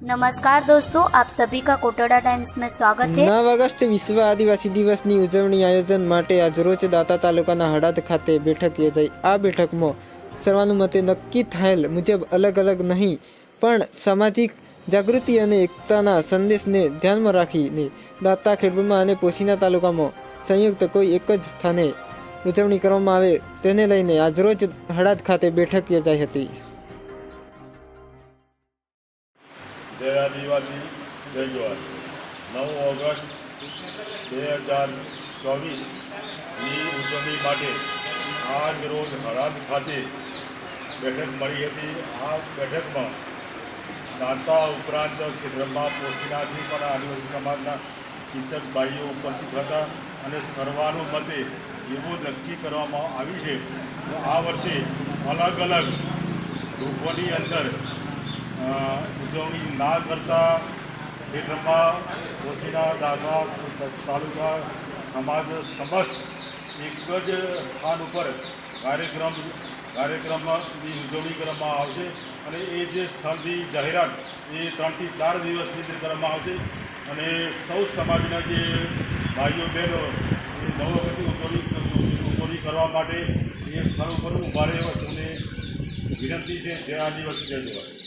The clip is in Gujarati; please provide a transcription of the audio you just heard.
નમસ્કાર દોસ્તો, આપ સભી કા કોટડા ટાઈમ્સ મેં સ્વાગત है નવ ઓગસ્ટ વિશ્વ આદિવાસી દિવસની ઉજવણી આયોજન માટે આજરોજ દાતા તાલુકાના હડાદ ખાતે બેઠક યોજાઈ. આ બેઠકમાં સર્વાનુમતે નક્કી થયેલ મુજબ અલગ અલગ નહીં, પણ સામાજિક જાગૃતિ અને એકતાના સંદેશને ધ્યાનમાં રાખીને દાતા ખેડબમાં અને પોશીના તાલુકામાં સંયુક્ત કોઈ એક જ સ્થાને ઉજવણી કરવામાં આવે તેને લઈને આજરોજ હડાદ ખાતે બેઠક યોજાઈ હતી. જય આદિવાસી જય જવાહર નવ ઓગસ્ટ બે હજાર ચોવીસની ઉજવણી માટે આજ રોજ હળાદ ખાતે બેઠક મળી હતી. આ બેઠકમાં દાતા ઉપરાંત ખેતરમાં પોશીનાથી પણ આદિવાસી સમાજના ચિંતક ભાઈઓ ઉપસ્થિત હતા અને સર્વાનુમતે એવું નક્કી કરવામાં આવ્યું છે કે આ વર્ષે અલગ અલગ રૂપોની અંદર ઉજવણી ના કરતા ખેતરમાં ઓશીના દાદા તાલુકા, સમાજ સમસ્ત એક જ સ્થાન ઉપર કાર્યક્રમ, કાર્યક્રમની ઉજવણી કરવામાં આવશે અને એ જે સ્થળની જાહેરાત એ ત્રણથી ચાર દિવસની અંદર કરવામાં આવશે અને સૌ સમાજના જે ભાઈઓ, બહેનો એ નવ વખતની ઉજવણી ઉજવણી કરવા માટે એ સ્થળ ઉપર ઊભા રહે વિનંતી છે. જય આદિવાસી, જય જવાહર